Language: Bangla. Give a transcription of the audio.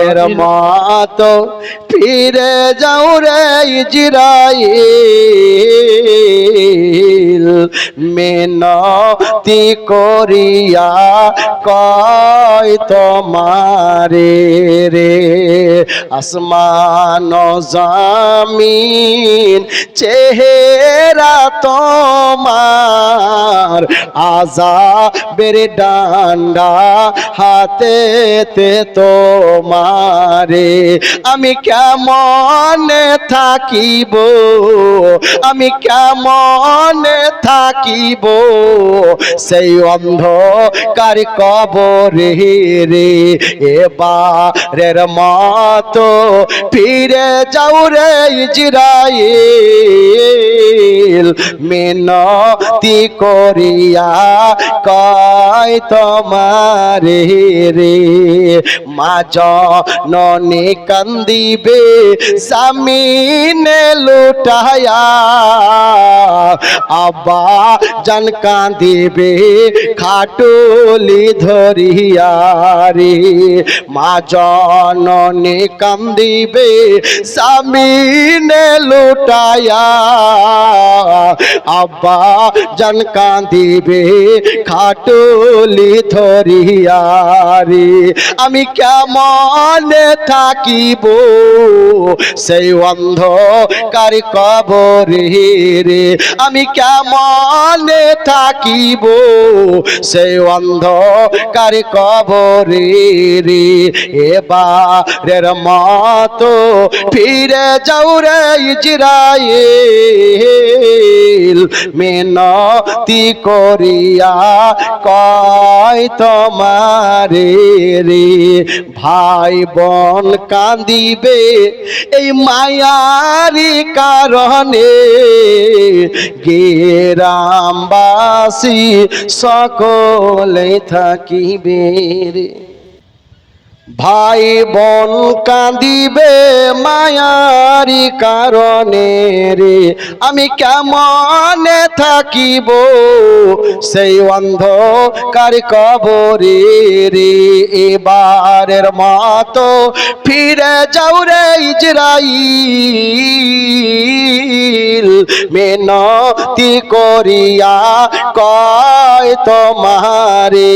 এর মত ফিরে যাও রে ইজরাইল। মেনতি করিয়া কয় তোমারে রে। আসমান জামিন চেহারা তোমার আজা আজাবের ডান্ডা হাতেতে তোমারে। আমি কেমন থাকিব? আমি কেমন থাকিব, সেই অন্ধকার কবরে রে। এবারের মতো ফিরে যাও রে ইজরাইল। মিনতি করিয়া কয় তোমারে রে। মা জননী কান্দিবে সামিনে লুটায়া আব্বা জান কান্দিবে খাটুলি ধরিয়া রে মা জননী কান্দিবে সামিনে লুটায়া আব্বা জান কান্দিবে খাটুলি ধরিয়া রে আমি কেমন থাকিব? সেই অন্ধকার কবরে রে আমি কেমন থাকিব? সেই অন্ধকার কবরে রে এবারের মতো ফিরে যাও রে ইজরাইল। মেনতি করিয়া কয় তোমারে রে। ভাই বোন কাঁদিবে এই মায়ারি কারণে। গেরামবাসী সকলে থাকিবে রে। ভাই বোন কাঁদিবে মায়ারি কারণে রে। আমি কেমন থাকিব সেই অন্ধকার কবরে রে। এবারের মতো ফিরে যাও রে ইজরাইল। মেনতি করিয়া কয় তোমারে।